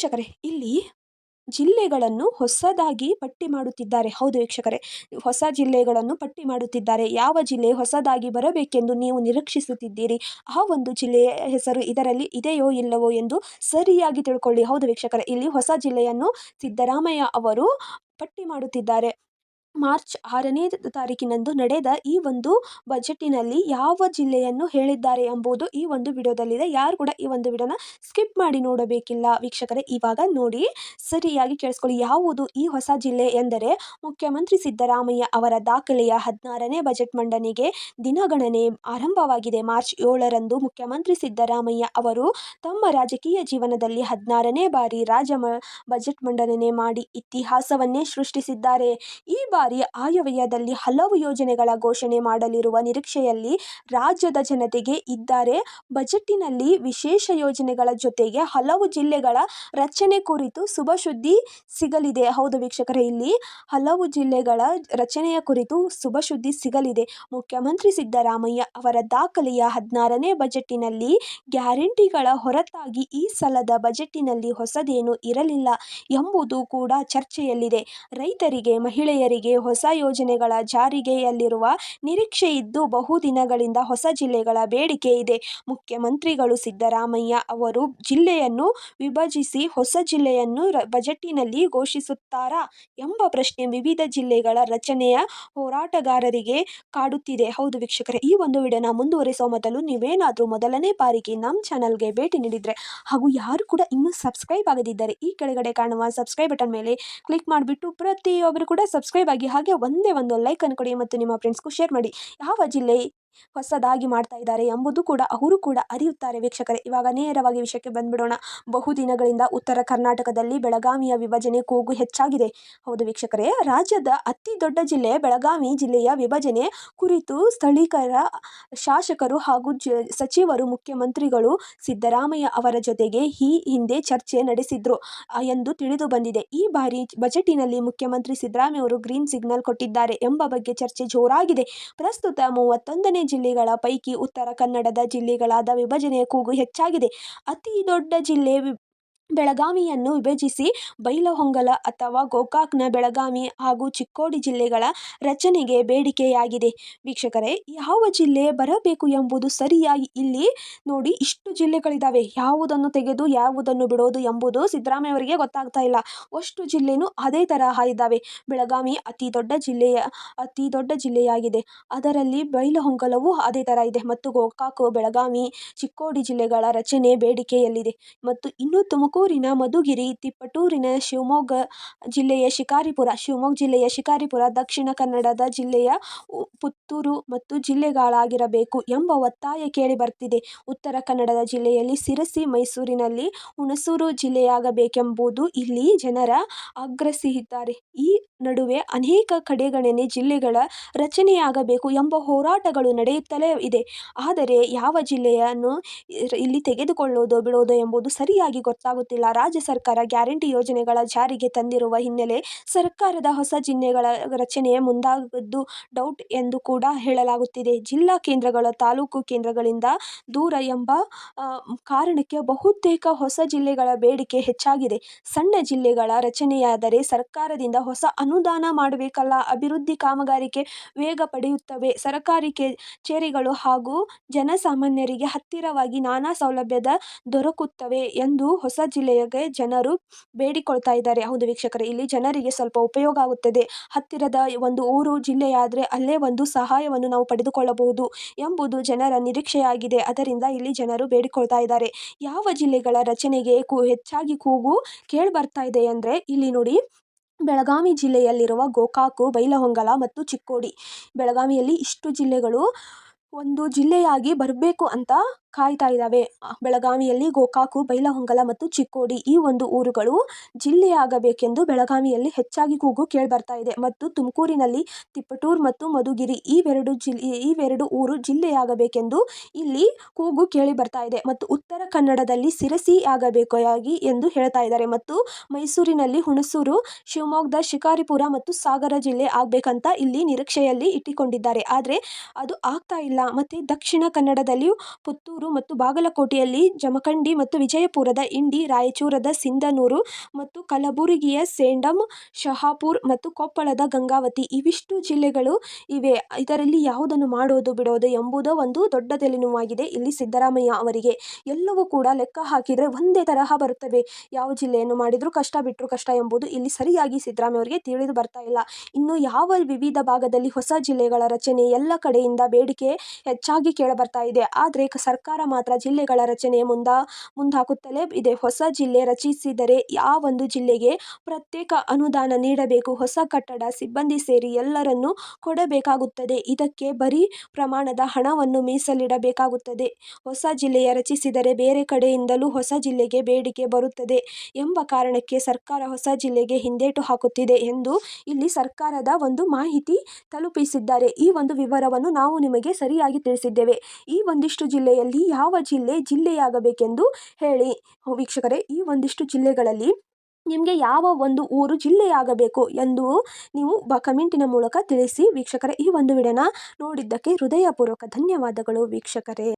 ವೀಕ್ಷಕರೇ, ಇಲ್ಲಿ ಜಿಲ್ಲೆಗಳನ್ನು ಹೊಸದಾಗಿ ಪಟ್ಟಿ ಮಾಡುತ್ತಿದ್ದಾರೆ. ಹೌದು ವೀಕ್ಷಕರೇ, ಹೊಸ ಜಿಲ್ಲೆಗಳನ್ನು ಪಟ್ಟಿ ಮಾಡುತ್ತಿದ್ದಾರೆ. ಯಾವ ಜಿಲ್ಲೆ ಹೊಸದಾಗಿ ಬರಬೇಕೆಂದು ನೀವು ನಿರೀಕ್ಷಿಸುತ್ತಿದ್ದೀರಿ? ಆ ಒಂದು ಜಿಲ್ಲೆಯ ಹೆಸರು ಇದರಲ್ಲಿ ಇದೆಯೋ ಇಲ್ಲವೋ ಎಂದು ಸರಿಯಾಗಿ ತಿಳ್ಕೊಳ್ಳಿ. ಹೌದು ವೀಕ್ಷಕರೇ, ಇಲ್ಲಿ ಹೊಸ ಜಿಲ್ಲೆಯನ್ನು ಸಿದ್ದರಾಮಯ್ಯ ಅವರು ಪಟ್ಟಿ ಮಾಡುತ್ತಿದ್ದಾರೆ. ಮಾರ್ಚ್ ಆರನೇ ತಾರೀಕಿನಂದು ನಡೆದ ಈ ಒಂದು ಬಜೆಟಿನಲ್ಲಿ ಯಾವ ಜಿಲ್ಲೆಯನ್ನು ಹೇಳಿದ್ದಾರೆ ಎಂಬುದು ಈ ಒಂದು ವಿಡಿಯೋದಲ್ಲಿದೆ. ಯಾರು ಕೂಡ ಈ ಒಂದು ವಿಡಿಯೋನ ಸ್ಕಿಪ್ ಮಾಡಿ ನೋಡಬೇಕಿಲ್ಲ. ವೀಕ್ಷಕರೇ, ಇವಾಗ ನೋಡಿ. ಸರಿಯಾಗಿ ಕೇಳಿಸ್ಕೊಳ್ಳಿ. ಯಾವುದು ಈ ಹೊಸ ಜಿಲ್ಲೆ ಎಂದರೆ ಮುಖ್ಯಮಂತ್ರಿ ಸಿದ್ದರಾಮಯ್ಯ ಅವರ ದಾಖಲೆಯ ಹದಿನಾರನೇ ಬಜೆಟ್ ಮಂಡನೆಗೆ ದಿನಗಣನೆ ಆರಂಭವಾಗಿದೆ. ಮಾರ್ಚ್ ಏಳರಂದು ಮುಖ್ಯಮಂತ್ರಿ ಸಿದ್ದರಾಮಯ್ಯ ಅವರು ತಮ್ಮ ರಾಜಕೀಯ ಜೀವನದಲ್ಲಿ ಹದಿನಾರನೇ ಬಾರಿ ರಾಜ್ಯ ಬಜೆಟ್ ಮಂಡನೆ ಮಾಡಿ ಇತಿಹಾಸವನ್ನೇ ಸೃಷ್ಟಿಸಿದ್ದಾರೆ. ಈ ಆಯವ್ಯಯದಲ್ಲಿ ಹಲವು ಯೋಜನೆಗಳ ಘೋಷಣೆ ಮಾಡಲಿರುವ ನಿರೀಕ್ಷೆಯಲ್ಲಿ ರಾಜ್ಯದ ಜನತೆಗೆ ಇದ್ದಾರೆ. ಬಜೆಟ್ಟಿನಲ್ಲಿ ವಿಶೇಷ ಯೋಜನೆಗಳ ಜೊತೆಗೆ ಹಲವು ಜಿಲ್ಲೆಗಳ ರಚನೆ ಕುರಿತು ಶುಭ ಸುದ್ದಿ ಸಿಗಲಿದೆ. ಹೌದು ವೀಕ್ಷಕರೇ, ಇಲ್ಲಿ ಹಲವು ಜಿಲ್ಲೆಗಳ ರಚನೆಯ ಕುರಿತು ಶುಭ ಸುದ್ದಿ ಸಿಗಲಿದೆ. ಮುಖ್ಯಮಂತ್ರಿ ಸಿದ್ದರಾಮಯ್ಯ ಅವರ ದಾಖಲೆಯ ಹದಿನಾರನೇ ಬಜೆಟ್ಟಿನಲ್ಲಿ ಗ್ಯಾರಂಟಿಗಳ ಹೊರತಾಗಿ ಈ ಸಲದ ಬಜೆಟ್ಟಿನಲ್ಲಿ ಹೊಸದೇನೂ ಇರಲಿಲ್ಲ ಎಂಬುದು ಕೂಡ ಚರ್ಚೆಯಲ್ಲಿದೆ. ರೈತರಿಗೆ, ಮಹಿಳೆಯರಿಗೆ ಹೊಸ ಯೋಜನೆಗಳ ಜಾರಿಗೆಯಲ್ಲಿರುವ ನಿರೀಕ್ಷೆ ಇದ್ದು ಬಹುದಿನಗಳಿಂದ ಹೊಸ ಜಿಲ್ಲೆಗಳ ಬೇಡಿಕೆ ಇದೆ. ಮುಖ್ಯಮಂತ್ರಿಗಳು ಸಿದ್ದರಾಮಯ್ಯ ಅವರು ಜಿಲ್ಲೆಯನ್ನು ವಿಭಜಿಸಿ ಹೊಸ ಜಿಲ್ಲೆಯನ್ನು ಬಜೆಟ್ಟಿನಲ್ಲಿ ಘೋಷಿಸುತ್ತಾರಾ ಎಂಬ ಪ್ರಶ್ನೆ ವಿವಿಧ ಜಿಲ್ಲೆಗಳ ರಚನೆಯ ಹೋರಾಟಗಾರರಿಗೆ ಕಾಡುತ್ತಿದೆ. ಹೌದು ವೀಕ್ಷಕರೇ, ಈ ಒಂದು ವಿಡಿಯೋನ ಮುಂದುವರಿಸುವ ಮೊದಲು ನೀವೇನಾದರೂ ಮೊದಲನೇ ಬಾರಿಗೆ ನಮ್ಮ ಚಾನಲ್ಗೆ ಭೇಟಿ ನೀಡಿದರೆ ಹಾಗೂ ಯಾರು ಕೂಡ ಇನ್ನೂ ಸಬ್ಸ್ಕ್ರೈಬ್ ಆಗದಿದ್ದರೆ ಈ ಕೆಳಗಡೆ ಕಾಣುವ ಸಬ್ಸ್ಕ್ರೈಬ್ ಬಟನ್ ಮೇಲೆ ಕ್ಲಿಕ್ ಮಾಡಿಬಿಟ್ಟು ಪ್ರತಿಯೊಬ್ಬರು ಕೂಡ ಸಬ್ಸ್ಕ್ರೈಬ್ ಆಗಿ ಹಾಗೆ ಒಂದೇ ಒಂದು ಲೈಕನ್ನು ಕೊಡಿ ಮತ್ತು ನಿಮ್ಮ ಫ್ರೆಂಡ್ಸ್ಗೂ ಶೇರ್ ಮಾಡಿ. ಯಾವ ಜಿಲ್ಲೆ ಹೊಸದಾಗಿ ಮಾಡ್ತಾ ಇದ್ದಾರೆ ಎಂಬುದು ಕೂಡ ಅವರು ಕೂಡ ಅರಿಯುತ್ತಾರೆ ವೀಕ್ಷಕರೇ. ಇವಾಗ ನೇರವಾಗಿ ವಿಷಯಕ್ಕೆ ಬಂದ್ಬಿಡೋಣ. ಬಹುದಿನಗಳಿಂದ ಉತ್ತರ ಕರ್ನಾಟಕದಲ್ಲಿ ಬೆಳಗಾವಿಯ ವಿಭಜನೆ ಕೂಗು ಹೆಚ್ಚಾಗಿದೆ. ಹೌದು ವೀಕ್ಷಕರೇ, ರಾಜ್ಯದ ಅತಿ ದೊಡ್ಡ ಜಿಲ್ಲೆ ಬೆಳಗಾವಿ ಜಿಲ್ಲೆಯ ವಿಭಜನೆ ಕುರಿತು ಸ್ಥಳೀಕರ ಶಾಸಕರು ಹಾಗೂ ಸಚಿವರು, ಮುಖ್ಯಮಂತ್ರಿಗಳು ಸಿದ್ದರಾಮಯ್ಯ ಅವರ ಜೊತೆಗೆ ಈ ಹಿಂದೆ ಚರ್ಚೆ ನಡೆಸಿದ್ರು ಎಂದು ತಿಳಿದು ಬಂದಿದೆ. ಈ ಬಾರಿ ಬಜೆಟಿನಲ್ಲಿ ಮುಖ್ಯಮಂತ್ರಿ ಸಿದ್ದರಾಮಯ್ಯ ಅವರು ಗ್ರೀನ್ ಸಿಗ್ನಲ್ ಕೊಟ್ಟಿದ್ದಾರೆ ಎಂಬ ಬಗ್ಗೆ ಚರ್ಚೆ ಜೋರಾಗಿದೆ. ಪ್ರಸ್ತುತ ಮೂವತ್ತೊಂದನೇ ಜಿಲ್ಲೆಗಳ ಪೈಕಿ ಉತ್ತರ ಕನ್ನಡದ ಜಿಲ್ಲೆಗಳಾದ ವಿಭಜನೆಯ ಕೂಗು ಹೆಚ್ಚಾಗಿದೆ. ಅತಿ ದೊಡ್ಡ ಜಿಲ್ಲೆ ಬೆಳಗಾವಿಯನ್ನು ವಿಭಜಿಸಿ ಬೈಲಹೊಂಗಲ ಅಥವಾ ಗೋಕಾಕ್ನ ಬೆಳಗಾವಿ ಹಾಗೂ ಚಿಕ್ಕೋಡಿ ಜಿಲ್ಲೆಗಳ ರಚನೆಗೆ ಬೇಡಿಕೆಯಾಗಿದೆ. ವೀಕ್ಷಕರೇ, ಯಾವ ಜಿಲ್ಲೆ ಬರಬೇಕು ಎಂಬುದು ಸರಿಯಾಗಿ ಇಲ್ಲಿ ನೋಡಿ, ಇಷ್ಟು ಜಿಲ್ಲೆಗಳಿದ್ದಾವೆ ಯಾವುದನ್ನು ತೆಗೆದು, ಯಾವುದನ್ನು ಬಿಡೋದು ಎಂಬುದು ಸಿದ್ದರಾಮಯ್ಯವರಿಗೆ ಗೊತ್ತಾಗ್ತಾ ಇಲ್ಲ. ಅಷ್ಟು ಜಿಲ್ಲೆನೂ ಅದೇ ತರಹ ಇದ್ದಾವೆ ಬೆಳಗಾವಿ ಅತಿ ದೊಡ್ಡ ಜಿಲ್ಲೆಯ, ಅತಿ ದೊಡ್ಡ ಜಿಲ್ಲೆಯಾಗಿದೆ. ಅದರಲ್ಲಿ ಬೈಲಹೊಂಗಲವೂ ಅದೇ ಥರ ಇದೆ ಮತ್ತು ಗೋಕಾಕ್, ಬೆಳಗಾವಿ, ಚಿಕ್ಕೋಡಿ ಜಿಲ್ಲೆಗಳ ರಚನೆ ಬೇಡಿಕೆಯಲ್ಲಿದೆ. ಮತ್ತು ಇನ್ನು ತುಮಕೂರಿನ ಮಧುಗಿರಿ ತಿಪಟೂರಿನ ಶಿವಮೊಗ್ಗ ಜಿಲ್ಲೆಯ ಶಿಕಾರಿಪುರ, ಶಿವಮೊಗ್ಗ ಜಿಲ್ಲೆಯ ಶಿಕಾರಿಪುರ, ದಕ್ಷಿಣ ಕನ್ನಡದ ಜಿಲ್ಲೆಯ ಪುತ್ತೂರು ಮತ್ತು ಜಿಲ್ಲೆಗಳಾಗಿರಬೇಕು ಎಂಬ ಒತ್ತಾಯ ಕೇಳಿ ಬರ್ತಿದೆ. ಉತ್ತರ ಕನ್ನಡದ ಜಿಲ್ಲೆಯಲ್ಲಿ ಸಿರಸಿ, ಮೈಸೂರಿನಲ್ಲಿ ಹುಣಸೂರು ಜಿಲ್ಲೆಯಾಗಬೇಕೆಂಬುದು ಇಲ್ಲಿ ಜನರ ಆಗ್ರಹಿಸಿದ್ದಾರೆ. ಈ ನಡುವೆ ಅನೇಕ ಕಡೆಗಣನೆ ಜಿಲ್ಲೆಗಳ ರಚನೆಯಾಗಬೇಕು ಎಂಬ ಹೋರಾಟಗಳು ನಡೆಯುತ್ತಲೇ ಇದೆ. ಆದರೆ ಯಾವ ಜಿಲ್ಲೆಯನ್ನು ಇಲ್ಲಿ ತೆಗೆದುಕೊಳ್ಳೋದು, ಬಿಡೋದು ಎಂಬುದು ಸರಿಯಾಗಿ ಗೊತ್ತಾಗುತ್ತಿಲ್ಲ. ರಾಜ್ಯ ಸರ್ಕಾರ ಗ್ಯಾರಂಟಿ ಯೋಜನೆಗಳ ಜಾರಿಗೆ ತಂದಿರುವ ಹಿನ್ನೆಲೆ ಸರ್ಕಾರದ ಹೊಸ ಜಿಲ್ಲೆಗಳ ರಚನೆ ಮುಂದಾಗದ್ದು ಡೌಟ್ ಎಂದು ಕೂಡ ಹೇಳಲಾಗುತ್ತಿದೆ. ಜಿಲ್ಲಾ ಕೇಂದ್ರಗಳ ತಾಲೂಕು ಕೇಂದ್ರಗಳಿಂದ ದೂರ ಎಂಬ ಕಾರಣಕ್ಕೆ ಬಹುತೇಕ ಹೊಸ ಜಿಲ್ಲೆಗಳ ಬೇಡಿಕೆ ಹೆಚ್ಚಾಗಿದೆ. ಸಣ್ಣ ಜಿಲ್ಲೆಗಳ ರಚನೆಯಾದರೆ ಸರ್ಕಾರದಿಂದ ಹೊಸ ಅನುದಾನ ಮಾಡಬೇಕಲ್ಲ. ಅಭಿವೃದ್ಧಿ ಕಾಮಗಾರಿಕೆ ವೇಗ ಪಡೆಯುತ್ತವೆ. ಸರಕಾರಿ ಕಚೇರಿಗಳು ಹಾಗೂ ಜನಸಾಮಾನ್ಯರಿಗೆ ಹತ್ತಿರವಾಗಿ ನಾನಾ ಸೌಲಭ್ಯದ ದೊರಕುತ್ತವೆ ಎಂದು ಹೊಸ ಜಿಲ್ಲೆಗೆ ಜನರು ಬೇಡಿಕೊಳ್ತಾ ಇದ್ದಾರೆ. ಹೌದು ವೀಕ್ಷಕರೇ, ಇಲ್ಲಿ ಜನರಿಗೆ ಸ್ವಲ್ಪ ಉಪಯೋಗ ಆಗುತ್ತದೆ. ಹತ್ತಿರದ ಒಂದು ಊರು, ಜಿಲ್ಲೆಯಾದರೆ ಅಲ್ಲೇ ಒಂದು ಸಹಾಯವನ್ನು ನಾವು ಪಡೆದುಕೊಳ್ಳಬಹುದು ಎಂಬುದು ಜನರ ನಿರೀಕ್ಷೆಯಾಗಿದೆ. ಅದರಿಂದ ಇಲ್ಲಿ ಜನರು ಬೇಡಿಕೊಳ್ತಾ ಇದ್ದಾರೆ. ಯಾವ ಜಿಲ್ಲೆಗಳ ರಚನೆಗೆ ಕೂ ಹೆಚ್ಚಾಗಿ ಕೂಗು ಕೇಳಿ ಬರ್ತಾ ಇದೆ ಅಂದರೆ ಇಲ್ಲಿ ನೋಡಿ ಬೆಳಗಾವಿ ಜಿಲ್ಲೆಯಲ್ಲಿರುವ ಗೋಕಾಕ್ ಬೈಲಹೊಂಗಲ ಮತ್ತು ಚಿಕ್ಕೋಡಿ. ಬೆಳಗಾವಿಯಲ್ಲಿ ಇಷ್ಟು ಜಿಲ್ಲೆಗಳು ಒಂದು ಜಿಲ್ಲೆಯಾಗಿ ಬರಬೇಕು ಅಂತ ಕಾಯ್ತಾ ಇದ್ದಾವೆ. ಬೆಳಗಾವಿಯಲ್ಲಿ ಗೋಕಾಕು, ಬೈಲಹೊಂಗಲ ಮತ್ತು ಚಿಕ್ಕೋಡಿ ಈ ಒಂದು ಊರುಗಳು ಜಿಲ್ಲೆಯಾಗಬೇಕೆಂದು ಬೆಳಗಾವಿಯಲ್ಲಿ ಹೆಚ್ಚಾಗಿ ಕೂಗು ಕೇಳಿಬರ್ತಾ ಇದೆ. ಮತ್ತು ತುಮಕೂರಿನಲ್ಲಿ ತಿಪ್ಪಟೂರ್ ಮತ್ತು ಮಧುಗಿರಿ ಇವೆರಡು ಜಿಲ್ಲೆ ಇವೆರಡು ಊರು ಜಿಲ್ಲೆಯಾಗಬೇಕೆಂದು ಇಲ್ಲಿ ಕೂಗು ಕೇಳಿ ಬರ್ತಾ ಇದೆ. ಮತ್ತು ಉತ್ತರ ಕನ್ನಡದಲ್ಲಿ ಸಿರಸಿ ಆಗಬೇಕಾಗಿ ಎಂದು ಹೇಳ್ತಾ ಇದ್ದಾರೆ. ಮತ್ತು ಮೈಸೂರಿನಲ್ಲಿ ಹುಣಸೂರು ಶಿವಮೊಗ್ಗದ ಶಿಕಾರಿಪುರ ಮತ್ತು ಸಾಗರ ಜಿಲ್ಲೆ ಆಗಬೇಕಂತ ಇಲ್ಲಿ ನಿರೀಕ್ಷೆಯಲ್ಲಿ ಇಟ್ಟುಕೊಂಡಿದ್ದಾರೆ. ಆದರೆ ಅದು ಆಗ್ತಾ ಇಲ್ಲ. ಮತ್ತು ದಕ್ಷಿಣ ಕನ್ನಡದಲ್ಲಿಯೂ ಪುತ್ತೂರು ಮತ್ತು ಬಾಗಲಕೋಟೆಯಲ್ಲಿ ಜಮಖಂಡಿ ಮತ್ತು ವಿಜಯಪುರದ ಇಂಡಿ, ರಾಯಚೂರದ ಸಿಂಧನೂರು ಮತ್ತು ಕಲಬುರಗಿಯ ಸೇಂಡಮ್ ಶಹಾಪುರ್ ಮತ್ತು ಕೊಪ್ಪಳದ ಗಂಗಾವತಿ ಇವಿಷ್ಟು ಜಿಲ್ಲೆಗಳು ಇವೆ. ಇದರಲ್ಲಿ ಯಾವುದನ್ನು ಮಾಡೋದು ಬಿಡೋದು ಎಂಬುದು ಒಂದು ದೊಡ್ಡ ತೆಲೆನೋವಾಗಿದೆ ಇಲ್ಲಿ ಸಿದ್ದರಾಮಯ್ಯ ಅವರಿಗೆ ಎಲ್ಲವೂ ಕೂಡ ಲೆಕ್ಕ ಹಾಕಿದರೆ ಒಂದೇ ತರಹ ಬರುತ್ತವೆ. ಯಾವ ಜಿಲ್ಲೆಯನ್ನು ಮಾಡಿದರೂ ಕಷ್ಟ ಬಿಟ್ಟರು ಕಷ್ಟ ಎಂಬುದು ಇಲ್ಲಿ ಸರಿಯಾಗಿ ಸಿದ್ದರಾಮಯ್ಯ ಅವರಿಗೆ ತಿಳಿದು ಬರ್ತಾ ಇಲ್ಲ. ಇನ್ನು ಯಾವ ವಿವಿಧ ಭಾಗದಲ್ಲಿ ಹೊಸ ಜಿಲ್ಲೆಗಳ ರಚನೆ ಎಲ್ಲ ಕಡೆಯಿಂದ ಬೇಡಿಕೆ ಹೆಚ್ಚಾಗಿ ಕೇಳಬರ್ತಾ ಇದೆ. ಆದರೆ ಕ ಸರ್ಕಾರ ಮಾತ್ರ ಜಿಲ್ಲೆಗಳ ರಚನೆ ಮುಂದಾ ಮುಂದಾಕುತ್ತಲೇ ಇದೆ. ಹೊಸ ಜಿಲ್ಲೆ ರಚಿಸಿದರೆ ಆ ಒಂದು ಜಿಲ್ಲೆಗೆ ಪ್ರತ್ಯೇಕ ಅನುದಾನ ನೀಡಬೇಕು. ಹೊಸ ಕಟ್ಟಡ, ಸಿಬ್ಬಂದಿ ಸೇರಿ ಎಲ್ಲರನ್ನು ಕೊಡಬೇಕಾಗುತ್ತದೆ. ಇದಕ್ಕೆ ಬರೀ ಪ್ರಮಾಣದ ಹಣವನ್ನು ಮೀಸಲಿಡಬೇಕಾಗುತ್ತದೆ. ಹೊಸ ಜಿಲ್ಲೆಯ ರಚಿಸಿದರೆ ಬೇರೆ ಕಡೆಯಿಂದಲೂ ಹೊಸ ಜಿಲ್ಲೆಗೆ ಬೇಡಿಕೆ ಬರುತ್ತದೆ ಎಂಬ ಕಾರಣಕ್ಕೆ ಸರ್ಕಾರ ಹೊಸ ಜಿಲ್ಲೆಗೆ ಹಿಂದೇಟು ಹಾಕುತ್ತಿದೆ ಎಂದು ಇಲ್ಲಿ ಸರ್ಕಾರದ ಒಂದು ಮಾಹಿತಿ ತಲುಪಿಸಿದ್ದಾರೆ. ಈ ಒಂದು ವಿವರವನ್ನು ನಾವು ನಿಮಗೆ ಸರಿಯಾಗಿ ತಿಳಿಸಿದ್ದೇವೆ. ಈ ಒಂದಿಷ್ಟು ಜಿಲ್ಲೆಯಲ್ಲಿ ಯಾವ ಜಿಲ್ಲೆ ಜಿಲ್ಲೆಯಾಗಬೇಕೆಂದು ಹೇಳಿ. ವೀಕ್ಷಕರೇ, ಈ ಒಂದಿಷ್ಟು ಜಿಲ್ಲೆಗಳಲ್ಲಿ ನಿಮಗೆ ಯಾವ ಒಂದು ಊರು ಜಿಲ್ಲೆಯಾಗಬೇಕು ಎಂದು ನೀವು ಬ, ಕಮೆಂಟಿನ ಮೂಲಕ ತಿಳಿಸಿ. ವೀಕ್ಷಕರೇ, ಈ ಒಂದು ವಿಡಿಯೋನ ನೋಡಿದ್ದಕ್ಕೆ ಹೃದಯಪೂರ್ವಕ ಧನ್ಯವಾದಗಳು ವೀಕ್ಷಕರೇ.